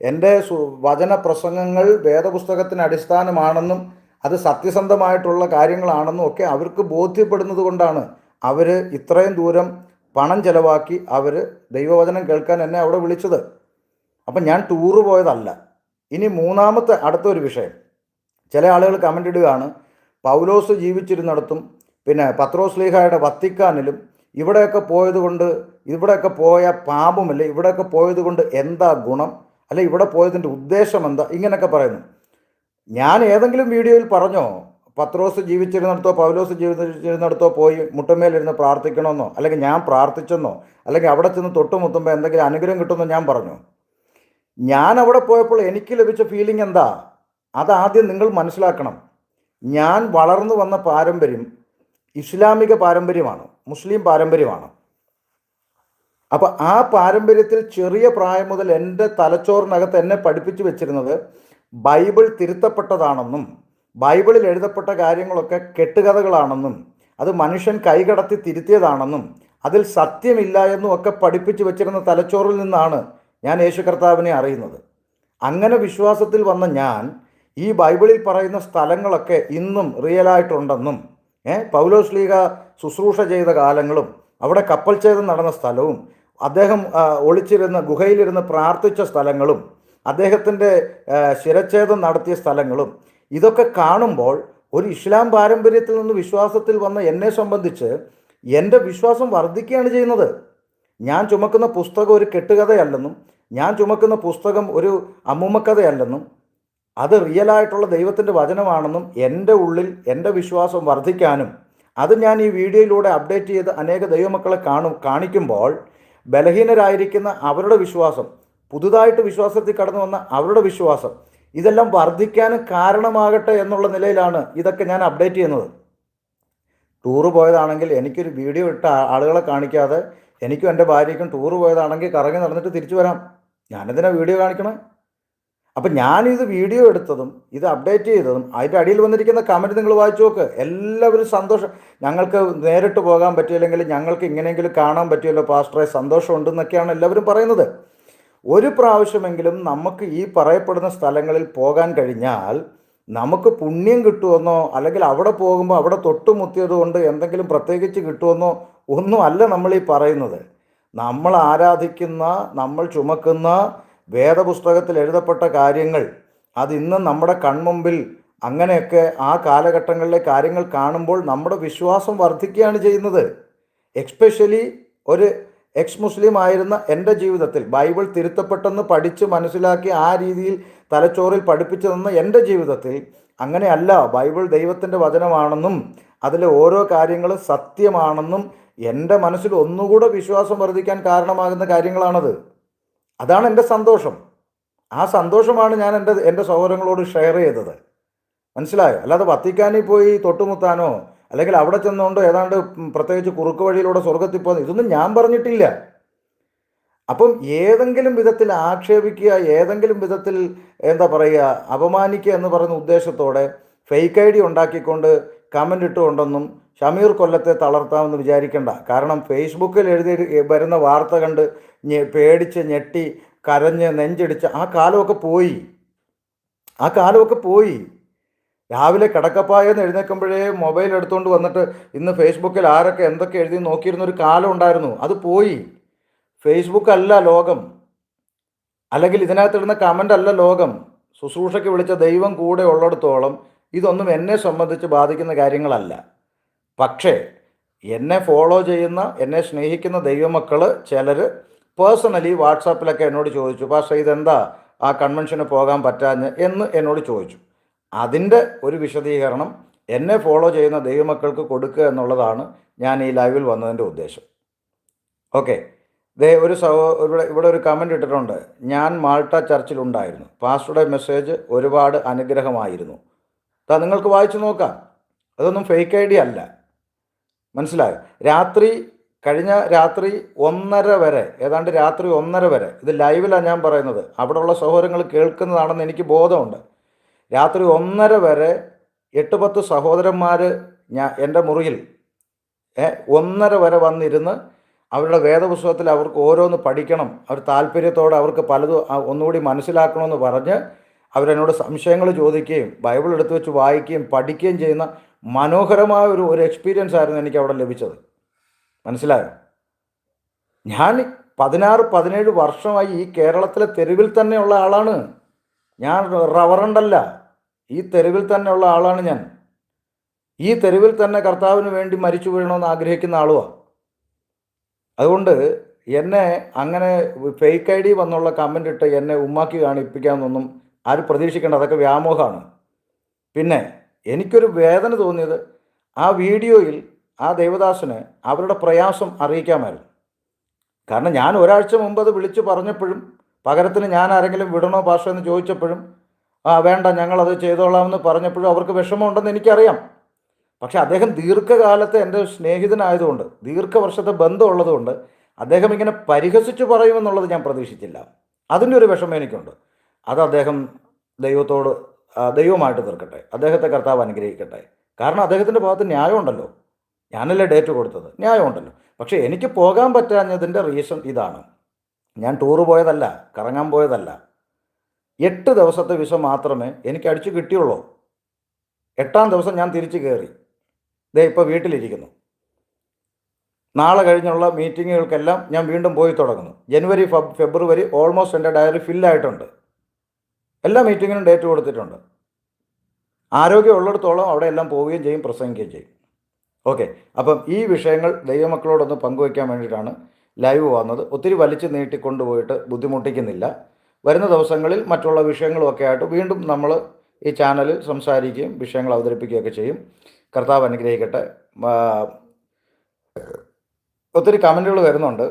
എന്റെ വചന പ്രസംഗങ്ങൾ വേദപുസ്തകത്തിന് അടിസ്ഥാനമാണെന്നും അത് സത്യസന്ധമായിട്ടുള്ള കാര്യങ്ങളാണെന്നും ഒക്കെ അവർക്ക് ബോധ്യപ്പെടുന്നത് കൊണ്ടാണ് അവർ ഇത്രയും ദൂരം പണം ചിലവാക്കി അവർ ദൈവവചനം കേൾക്കാൻ എന്നെ അവിടെ വിളിച്ചത്. അപ്പം ഞാൻ ടൂറ് പോയതല്ല. ഇനി മൂന്നാമത്തെ അടുത്തൊരു വിഷയം. ചില ആളുകൾ കമന്റ് ഇടുകയാണ് പൗലോസ് ജീവിച്ചിരുന്നിടത്തും പിന്നെ പത്രോസ് ലീഹായുടെ വത്തിക്കാനിലും ഇവിടെയൊക്കെ പോയതുകൊണ്ട് ഇവിടെയൊക്കെ പോയ പാപമല്ല ഇവിടെയൊക്കെ പോയതുകൊണ്ട് എന്താ ഗുണം അല്ലെ ഇവിടെ പോയതിന്റെ ഉദ്ദേശം എന്താ ഇങ്ങനെയൊക്കെ പറയുന്നു. ഞാൻ ഏതെങ്കിലും വീഡിയോയിൽ പറഞ്ഞോ പത്രോസ് ജീവിച്ചിരുന്നിടത്തോ പൗലോസ് ജീവിച്ചിരുന്നിടത്തോ പോയി മുട്ടമേലിരുന്ന് പ്രാർത്ഥിക്കണമെന്നോ അല്ലെങ്കിൽ ഞാൻ പ്രാർത്ഥിച്ചെന്നോ അല്ലെങ്കിൽ അവിടെ ചെന്ന് തൊട്ടുമുത്തുമ്പോൾ എന്തെങ്കിലും അനുഗ്രഹം കിട്ടുമെന്നോ ഞാൻ പറഞ്ഞു. ഞാൻ അവിടെ പോയപ്പോൾ എനിക്ക് ലഭിച്ച ഫീലിംഗ് എന്താ? അതാദ്യം നിങ്ങൾ മനസ്സിലാക്കണം. ഞാൻ വളർന്നു വന്ന പാരമ്പര്യം ഇസ്ലാമിക പാരമ്പര്യമാണ് മുസ്ലിം പാരമ്പര്യമാണ്. അപ്പോൾ ആ പാരമ്പര്യത്തിൽ ചെറിയ പ്രായം മുതൽ എന്റെ തലച്ചോറിനകത്ത് എന്നെ പഠിപ്പിച്ചു വെച്ചിരുന്നത് ബൈബിൾ തിരുത്തപ്പെട്ടതാണെന്നും ബൈബിളിൽ എഴുതപ്പെട്ട കാര്യങ്ങളൊക്കെ കെട്ടുകഥകളാണെന്നും അത് മനുഷ്യൻ കൈകടത്തി തിരുത്തിയതാണെന്നും അതിൽ സത്യമില്ല എന്നും ഒക്കെ പഠിപ്പിച്ചു വെച്ചിരുന്ന തലച്ചോറിൽ നിന്നാണ് ഞാൻ യേശു കർത്താവിനെ അറിയുന്നത്. അങ്ങനെ വിശ്വാസത്തിൽ വന്ന ഞാൻ ഈ ബൈബിളിൽ പറയുന്ന സ്ഥലങ്ങളൊക്കെ ഇന്നും റിയലായിട്ടുണ്ടെന്നും ഏ പൗലോസ് ലീഗ ശുശ്രൂഷ ചെയ്ത കാലങ്ങളും അവിടെ കപ്പൽ ഛേദം നടന്ന സ്ഥലവും അദ്ദേഹം ഒളിച്ചിരുന്ന ഗുഹയിലിരുന്ന് പ്രാർത്ഥിച്ച സ്ഥലങ്ങളും അദ്ദേഹത്തിന്റെ ശിരച്ഛേദം നടത്തിയ സ്ഥലങ്ങളും ഇതൊക്കെ കാണുമ്പോൾ ഒരു ഇസ്ലാം പാരമ്പര്യത്തിൽ നിന്ന് വിശ്വാസത്തിൽ വന്ന എന്നെ സംബന്ധിച്ച് എന്റെ വിശ്വാസം വർദ്ധിക്കുകയാണ് ചെയ്യുന്നത്. ഞാൻ ചുമക്കുന്ന പുസ്തകം ഒരു കെട്ടുകഥയല്ലെന്നും ഞാൻ ചുമക്കുന്ന പുസ്തകം ഒരു അമ്മുമ്മക്കഥയല്ലെന്നും അത് റിയലായിട്ടുള്ള ദൈവത്തിന്റെ വചനമാണെന്നും എന്റെ ഉള്ളിൽ എന്റെ വിശ്വാസം വർദ്ധിക്കാനും അത് ഞാൻ ഈ വീഡിയോയിലൂടെ അപ്ഡേറ്റ് ചെയ്ത് അനേക ദൈവമക്കളെ കാണും കാണിക്കുമ്പോൾ ബലഹീനരായിരിക്കുന്ന അവരുടെ വിശ്വാസം പുതുതായിട്ട് വിശ്വാസത്തിൽ കടന്നു വന്ന അവരുടെ വിശ്വാസം ഇതെല്ലാം വർദ്ധിക്കാനും കാരണമാകട്ടെ എന്നുള്ള നിലയിലാണ് ഇതൊക്കെ ഞാൻ അപ്ഡേറ്റ് ചെയ്യുന്നത്. ടൂറ് പോയതാണെങ്കിൽ എനിക്കൊരു വീഡിയോ ഇട്ട ആളുകളെ കാണിക്കാതെ എനിക്കും എന്റെ ഭാര്യയ്ക്കും ടൂറ് പോയതാണെങ്കിൽ കറങ്ങി നടന്നിട്ട് തിരിച്ചു വരാം. ഞാനെന്തിനാ വീഡിയോ കാണിക്കണേ? അപ്പം ഞാനിത് വീഡിയോ എടുത്തതും ഇത് അപ്ഡേറ്റ് ചെയ്തതും അതിന്റെ അടിയിൽ വന്നിരിക്കുന്ന കമന്റ് നിങ്ങൾ വായിച്ചു നോക്ക്. എല്ലാവരും സന്തോഷം. ഞങ്ങൾക്ക് നേരിട്ട് പോകാൻ പറ്റിയില്ലെങ്കിൽ ഞങ്ങൾക്ക് ഇങ്ങനെയെങ്കിലും കാണാൻ പറ്റിയല്ലോ. പാസ്റ്ററെ സന്തോഷമുണ്ടെന്നൊക്കെയാണ് എല്ലാവരും പറയുന്നത്. ഒരു പ്രാവശ്യമെങ്കിലും നമുക്ക് ഈ പറയപ്പെടുന്ന സ്ഥലങ്ങളിൽ പോകാൻ കഴിഞ്ഞാൽ നമുക്ക് പുണ്യം കിട്ടുമെന്നോ അല്ലെങ്കിൽ അവിടെ പോകുമ്പോൾ അവിടെ തൊട്ടുമുത്തിയത് കൊണ്ട് എന്തെങ്കിലും പ്രത്യേകിച്ച് കിട്ടുമെന്നോ ഒന്നുമല്ല നമ്മൾ ഈ പറയുന്നത്. നമ്മൾ ആരാധിക്കുന്ന നമ്മൾ ചുമക്കുന്ന വേദപുസ്തകത്തിൽ എഴുതപ്പെട്ട കാര്യങ്ങൾ അത് ഇന്ന് നമ്മുടെ കൺമുമ്പിൽ അങ്ങനെയൊക്കെ ആ കാലഘട്ടങ്ങളിലെ കാര്യങ്ങൾ കാണുമ്പോൾ നമ്മുടെ വിശ്വാസം വർദ്ധിക്കുകയാണ് ചെയ്യുന്നത്. എക്സ്പെഷ്യലി ഒരു എക്സ് മുസ്ലിം ആയിരുന്ന എന്റെ ജീവിതത്തിൽ ബൈബിൾ തിരുത്തപ്പെട്ടെന്ന് പഠിച്ച് മനസ്സിലാക്കി ആ രീതിയിൽ തലച്ചോറിൽ പഠിപ്പിച്ചു തന്ന എന്റെ ജീവിതത്തിൽ അങ്ങനെയല്ല. ബൈബിൾ ദൈവത്തിന്റെ വചനമാണെന്നും അതിലെ ഓരോ കാര്യങ്ങളും സത്യമാണെന്നും എന്റെ മനസ്സിൽ ഒന്നുകൂടെ വിശ്വാസം വർദ്ധിക്കാൻ കാരണമാകുന്ന കാര്യങ്ങളാണത്. അതാണ് എന്റെ സന്തോഷം. ആ സന്തോഷമാണ് ഞാൻ എന്റെ എന്റെ സഹോദരങ്ങളോട് ഷെയർ ചെയ്തത്. മനസ്സിലായോ? അല്ലാതെ വത്തിക്കാനിൽ പോയി തൊട്ടുമുത്താനോ അല്ലെങ്കിൽ അവിടെ ചെന്നുകൊണ്ട് ഏതാണ്ട് പ്രത്യേകിച്ച് കുറുക്ക് വഴിയിലൂടെ സ്വർഗത്തിൽ പോകുന്നത് ഇതൊന്നും ഞാൻ പറഞ്ഞിട്ടില്ല. അപ്പം ഏതെങ്കിലും വിധത്തിൽ ആക്ഷേപിക്കുക ഏതെങ്കിലും വിധത്തിൽ എന്താ പറയുക അപമാനിക്കുക എന്ന് പറയുന്ന ഉദ്ദേശത്തോടെ ഫേക്ക് ഐ ഡി ഉണ്ടാക്കിക്കൊണ്ട് കമന്റ് ഇട്ടുകൊണ്ടൊന്നും ഷമീർ കൊല്ലത്തെ തളർത്താമെന്ന് വിചാരിക്കണ്ട. കാരണം ഫേസ്ബുക്കിൽ എഴുതി വരുന്ന വാർത്ത കണ്ട് പേടിച്ച് ഞെട്ടി കരഞ്ഞ് നെഞ്ചടിച്ച് ആ കാലമൊക്കെ പോയി. ആ കാലമൊക്കെ പോയി. രാവിലെ കിടക്കപ്പായെന്ന് എഴുന്നേൽക്കുമ്പോഴേ മൊബൈൽ എടുത്തുകൊണ്ട് വന്നിട്ട് ഇന്ന് ഫേസ്ബുക്കിൽ ആരൊക്കെ എന്തൊക്കെ എഴുതി നോക്കിയിരുന്ന ഒരു കാലം ഉണ്ടായിരുന്നു. അത് പോയി. ഫേസ്ബുക്ക് അല്ല ലോകം. അല്ലെങ്കിൽ ഇതിനകത്തിടുന്ന കമന്റ് അല്ല ലോകം. ശുശ്രൂഷയ്ക്ക് വിളിച്ച ദൈവം കൂടെ ഉള്ളിടത്തോളം ഇതൊന്നും എന്നെ സംബന്ധിച്ച് ബാധിക്കുന്ന കാര്യങ്ങളല്ല. പക്ഷേ എന്നെ ഫോളോ ചെയ്യുന്ന എന്നെ സ്നേഹിക്കുന്ന ദൈവമക്കൾ ചിലർ പേഴ്സണലി വാട്സാപ്പിലൊക്കെ എന്നോട് ചോദിച്ചു പക്ഷേ ഇതെന്താ? ആ കൺവെൻഷന് പോകാൻ പറ്റാഞ്ഞ്? എന്ന് എന്നോട് ചോദിച്ചു. അതിന്റെ ഒരു വിശദീകരണം എന്നെ ഫോളോ ചെയ്യുന്ന ദൈവമക്കൾക്ക് കൊടുക്കുക എന്നുള്ളതാണ് ഞാൻ ഈ ലൈവിൽ വന്നതിന്റെ ഉദ്ദേശം. ഓക്കെ. ദേ ഒരു സഹോ ഇവിടെ ഇവിടെ ഒരു കമന്റ് ഇട്ടിട്ടുണ്ട്. ഞാൻ മാൾട്ട ചർച്ചിലുണ്ടായിരുന്നു പാസ്റ്ററുടെ മെസ്സേജ് ഒരുപാട് അനുഗ്രഹമായിരുന്നു. താ നിങ്ങൾക്ക് വായിച്ചു നോക്കാം. അതൊന്നും ഫേക്ക് ഐ ഡി അല്ല. മനസ്സിലായോ? രാത്രി കഴിഞ്ഞ രാത്രി ഒന്നര വരെ ഏതാണ്ട് രാത്രി ഒന്നര വരെ ഇത് ലൈവിലാണ് ഞാൻ പറയുന്നത്. അവിടെയുള്ള സഹോദരങ്ങൾ കേൾക്കുന്നതാണെന്ന് എനിക്ക് ബോധമുണ്ട്. രാത്രി ഒന്നര വരെ എട്ട് പത്ത് സഹോദരന്മാർ ഞാൻ എന്റെ മുറിയിൽ ഒന്നര വരെ വന്നിരുന്ന് അവരുടെ വേദപുസ്തകത്തിൽ അവർക്ക് ഓരോന്ന് പഠിക്കണം. അവർ താല്പര്യത്തോടെ അവർക്ക് പലതും ഒന്നുകൂടി മനസ്സിലാക്കണമെന്ന് പറഞ്ഞ് അവരെന്നോട് സംശയങ്ങൾ ചോദിക്കുകയും ബൈബിൾ എടുത്ത് വെച്ച് വായിക്കുകയും പഠിക്കുകയും ചെയ്യുന്ന മനോഹരമായ ഒരു ഒരു എക്സ്പീരിയൻസ് ആയിരുന്നു എനിക്ക് അവിടെ ലഭിച്ചത്. മനസ്സിലായോ? ഞാൻ പതിനാറ് പതിനേഴ് വർഷമായി ഈ കേരളത്തിലെ തെരുവിൽ തന്നെയുള്ള ആളാണ്. ഞാൻ റവറണ്ടല്ല ഈ തെരുവിൽ തന്നെയുള്ള ആളാണ് ഞാൻ. ഈ തെരുവിൽ തന്നെ കർത്താവിന് വേണ്ടി മരിച്ചു വീഴണമെന്ന് ആഗ്രഹിക്കുന്ന ആളുമാണ് അതുകൊണ്ട് എന്നെ അങ്ങനെ ഫേക്ക് ഐ ഡി വന്നുള്ള കമന്റ് ഇട്ട് എന്നെ ഉമ്മാക്കി കാണിപ്പിക്കാമെന്നൊന്നും ആരും പ്രതീക്ഷിക്കേണ്ട. അതൊക്കെ വ്യാമോഹമാണ്. പിന്നെ എനിക്കൊരു വേദന തോന്നിയത് ആ വീഡിയോയിൽ ആ ദേവദാസന് അവരുടെ പ്രയാസം അറിയിക്കാമായിരുന്നു. കാരണം ഞാൻ ഒരാഴ്ച മുമ്പ് അത് വിളിച്ചു പറഞ്ഞപ്പോഴും പകരത്തിന് ഞാൻ ആരെങ്കിലും വിടണോ പാഷ എന്ന് ചോദിച്ചപ്പോഴും ആ വേണ്ട ഞങ്ങളത് ചെയ്തോളാമെന്ന് പറഞ്ഞപ്പോഴും അവർക്ക് വിഷമമുണ്ടെന്ന് എനിക്കറിയാം. പക്ഷെ അദ്ദേഹം ദീർഘകാലത്തെ എന്റെ സ്നേഹിതനായതുകൊണ്ട് ദീർഘവർഷത്തെ ബന്ധമുള്ളതുകൊണ്ട് അദ്ദേഹം ഇങ്ങനെ പരിഹസിച്ച് പറയുമെന്നുള്ളത് ഞാൻ പ്രതീക്ഷിച്ചില്ല. അതിന്റെ ഒരു വിഷമം എനിക്കുണ്ട്. അത് അദ്ദേഹം ദൈവത്തോട് ദൈവമായിട്ട് തീർക്കട്ടെ. അദ്ദേഹത്തെ കർത്താവ് അനുഗ്രഹിക്കട്ടെ. കാരണം അദ്ദേഹത്തിന്റെ ഭാഗത്ത് ന്യായമുണ്ടല്ലോ. ഞാനല്ലേ ഡേറ്റ് കൊടുത്തത്? ന്യായമുണ്ടല്ലോ. പക്ഷേ എനിക്ക് പോകാൻ പറ്റാഞ്ഞതിന്റെ റീസൺ ഇതാണ്. ഞാൻ ടൂറ് പോയതല്ല കറങ്ങാൻ പോയതല്ല. എട്ട് ദിവസത്തെ വിസ മാത്രമേ എനിക്ക് അടിച്ചു കിട്ടിയുള്ളൂ. എട്ടാം ദിവസം ഞാൻ തിരിച്ചു കയറി. ദേ ഇപ്പോൾ വീട്ടിലിരിക്കുന്നു. നാളെ കഴിഞ്ഞുള്ള മീറ്റിങ്ങുകൾക്കെല്ലാം ഞാൻ വീണ്ടും പോയി തുടങ്ങുന്നു. ജനുവരി ഫെബ് ഫെബ്രുവരി ഓൾമോസ്റ്റ് എന്റെ ഡയറി ഫില്ലായിട്ടുണ്ട് എല്ലാ മീറ്റിങ്ങിനും ഡേറ്റ് കൊടുത്തിട്ടുണ്ട്. ആരോഗ്യം ഉള്ളിടത്തോളം അവിടെ എല്ലാം പോവുകയും ചെയ്യും പ്രസംഗിക്കുകയും ചെയ്യും. ഓക്കെ അപ്പം ഈ വിഷയങ്ങൾ ദൈവമക്കളോടൊന്ന് പങ്കുവയ്ക്കാൻ വേണ്ടിയിട്ടാണ് ലൈവ് വന്നത് ഒത്തിരി വലിച്ചു നീട്ടിക്കൊണ്ടുപോയിട്ട് ബുദ്ധിമുട്ടിക്കുന്നില്ല. വരുന്ന ദിവസങ്ങളിൽ മറ്റുള്ള വിഷയങ്ങളുമൊക്കെ ആയിട്ട് വീണ്ടും നമ്മൾ ഈ ചാനലിൽ സംസാരിക്കുകയും വിഷയങ്ങൾ അവതരിപ്പിക്കുകയൊക്കെ ചെയ്യും. കർത്താവ് അനുഗ്രഹിക്കട്ടെ. ഒത്തിരി കമന്റുകൾ വരുന്നുണ്ട്.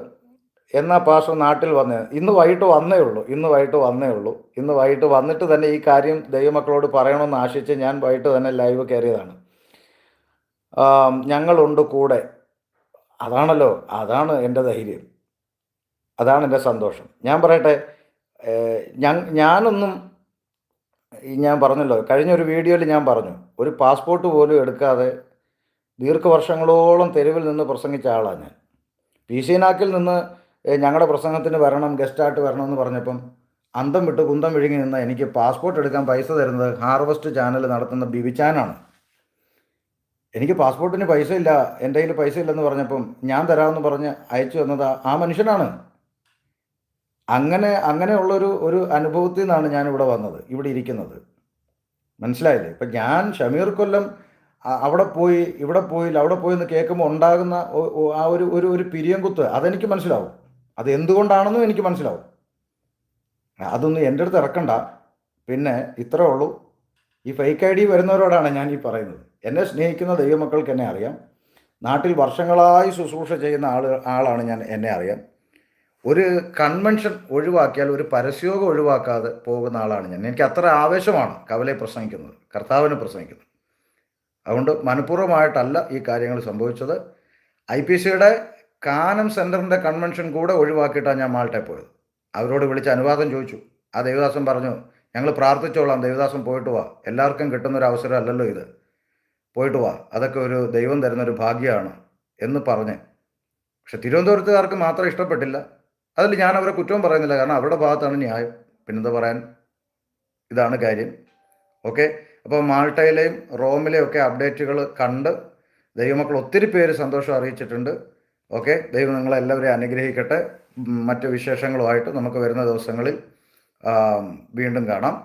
എന്നാൽ പാസ്റ്റർ നാട്ടിൽ വന്നേ ഇന്ന് വൈകിട്ട് വന്നേ ഉള്ളൂ ഇന്ന് വൈകിട്ട് വന്നേ ഉള്ളൂ ഇന്ന് വൈകിട്ട് വന്നിട്ട് തന്നെ ഈ കാര്യം ദൈവമക്കളോട് പറയണമെന്ന് ആശിച്ച് ഞാൻ വൈകിട്ട് തന്നെ ലൈവ് കയറിയതാണ്. ഞങ്ങളുണ്ട് കൂടെ. അതാണല്ലോ അതാണ് എന്റെ ധൈര്യം. അതാണ് എന്റെ സന്തോഷം. ഞാൻ പറയട്ടെ ഞാൻ- ഞാനൊന്നും ഞാൻ പറഞ്ഞല്ലോ കഴിഞ്ഞ ഒരു വീഡിയോയിൽ ഞാൻ പറഞ്ഞു ഒരു പാസ്പോർട്ട് പോലും എടുക്കാതെ ദീർഘവർഷങ്ങളോളം തെരുവിൽ നിന്ന് പ്രസംഗിച്ച ആളാണ് ഞാൻ. പി സി നാക്കിൽ നിന്ന് ഞങ്ങളുടെ പ്രസംഗത്തിന് വരണം ഗസ്റ്റായിട്ട് വരണമെന്ന് പറഞ്ഞപ്പം അന്തം വിട്ട് കുന്തം വിഴുങ്ങി നിന്ന് എനിക്ക് പാസ്പോർട്ട് എടുക്കാൻ പൈസ തരുന്നത് ഹാർവസ്റ്റ് ചാനൽ നടത്തുന്ന ബിബിച്ചാനാണ് എനിക്ക് പാസ്പോർട്ടിന് പൈസ ഇല്ല എന്റെ കയ്യിൽ പൈസ ഇല്ലെന്ന് പറഞ്ഞപ്പം ഞാൻ തരാമെന്ന് പറഞ്ഞ് അയച്ചു തന്നത് ആ- മനുഷ്യനാണ്. അങ്ങനെ അങ്ങനെയുള്ളൊരു ഒരു അനുഭവത്തിൽ നിന്നാണ് ഞാൻ ഇവിടെ വന്നത് ഇവിടെ ഇരിക്കുന്നത്. മനസ്സിലായില്ലേ? ഇപ്പം ഞാൻ ഷമീർ കൊല്ലം അവിടെ പോയി ഇവിടെ പോയി അവിടെ പോയി എന്ന് കേൾക്കുമ്പോൾ ഉണ്ടാകുന്ന ആ ഒരു ഒരു ഒരു പിരിയം കുത്ത് അതെനിക്ക് മനസ്സിലാവും. അത് എന്തുകൊണ്ടാണെന്നും എനിക്ക് മനസ്സിലാവും. അതൊന്നും എന്റെ അടുത്ത് ഇറക്കണ്ട. പിന്നെ ഇത്രേ ഉള്ളൂ. ഈ ഫേക്ക് ഐ ഡി വരുന്നവരോടാണ് ഞാൻ ഈ പറയുന്നത്. എന്നെ സ്നേഹിക്കുന്ന ദൈവമക്കൾക്ക് എന്നെ അറിയാം. നാട്ടിൽ വർഷങ്ങളായി ശുശ്രൂഷ ചെയ്യുന്ന ആൾ ആളാണ് ഞാൻ എന്നെ അറിയാം. ഒരു കൺവെൻഷൻ ഒഴിവാക്കിയാൽ ഒരു പരസ്യോഗം ഒഴിവാക്കാതെ പോകുന്ന ആളാണ് ഞാൻ. എനിക്ക് അത്ര ആവേശമാണ് കവലെ പ്രസംഗിക്കുന്നത് കർത്താവിനെ പ്രസംഗിക്കുന്നത്. അതുകൊണ്ട് മനഃപൂർവമായിട്ടല്ല ഈ കാര്യങ്ങൾ സംഭവിച്ചത്. ഐ പി സിയുടെ കാനം സെന്ററിന്റെ കൺവെൻഷൻ കൂടെ ഒഴിവാക്കിയിട്ടാണ് ഞാൻ മാൾട്ടെ പോയത്. അവരോട് വിളിച്ച് അനുവാദം ചോദിച്ചു. ആ ദേവദാസൻ പറഞ്ഞു ഞങ്ങൾ പ്രാർത്ഥിച്ചോളാം ദേവദാസൻ പോയിട്ട് വാ. എല്ലാവർക്കും കിട്ടുന്നൊരു അവസരം അല്ലല്ലോ ഇത്. പോയിട്ട് വാ. അതൊക്കെ ഒരു ദൈവം തരുന്നൊരു ഭാഗ്യമാണ് എന്ന് പറഞ്ഞ്. പക്ഷെ തിരുവനന്തപുരത്തുകാർക്ക് മാത്രം ഇഷ്ടപ്പെട്ടില്ല. അതിൽ ഞാൻ അവരെ കുറ്റവും പറയുന്നില്ല. കാരണം അവരുടെ ഭാഗത്താണ് ന്യായം. പിന്നെന്താ പറയാൻ? ഇതാണ് കാര്യം. ഓക്കെ? അപ്പോൾ മാൾട്ടയിലെയും റോമിലെയും ഒക്കെ അപ്ഡേറ്റുകൾ കണ്ട് ദൈവമക്കൾ ഒത്തിരി പേര് സന്തോഷം അറിയിച്ചിട്ടുണ്ട്. ഓക്കെ? ദൈവം നിങ്ങളെല്ലാവരെയും അനുഗ്രഹിക്കട്ടെ. മറ്റു വിശേഷങ്ങളുമായിട്ട് നമുക്ക് വരുന്ന ദിവസങ്ങളിൽ വീണ്ടും കാണാം.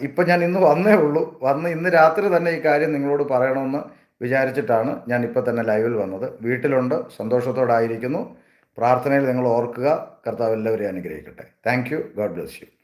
ഇപ്പം ഞാൻ ഇന്ന് വന്നേ ഉള്ളൂ. വന്ന് ഇന്ന് രാത്രി തന്നെ ഈ കാര്യം നിങ്ങളോട് പറയണമെന്ന് വിചാരിച്ചിട്ടാണ് ഞാൻ ഇപ്പം തന്നെ ലൈവിൽ വന്നത്. വീട്ടിലുണ്ട് സന്തോഷത്തോടായിരിക്കുന്നു. പ്രാർത്ഥനയിൽ നിങ്ങൾ ഓർക്കുക കർത്താവ് എല്ലാവരെയും അനുഗ്രഹിക്കട്ടെ. Thank you. God bless you.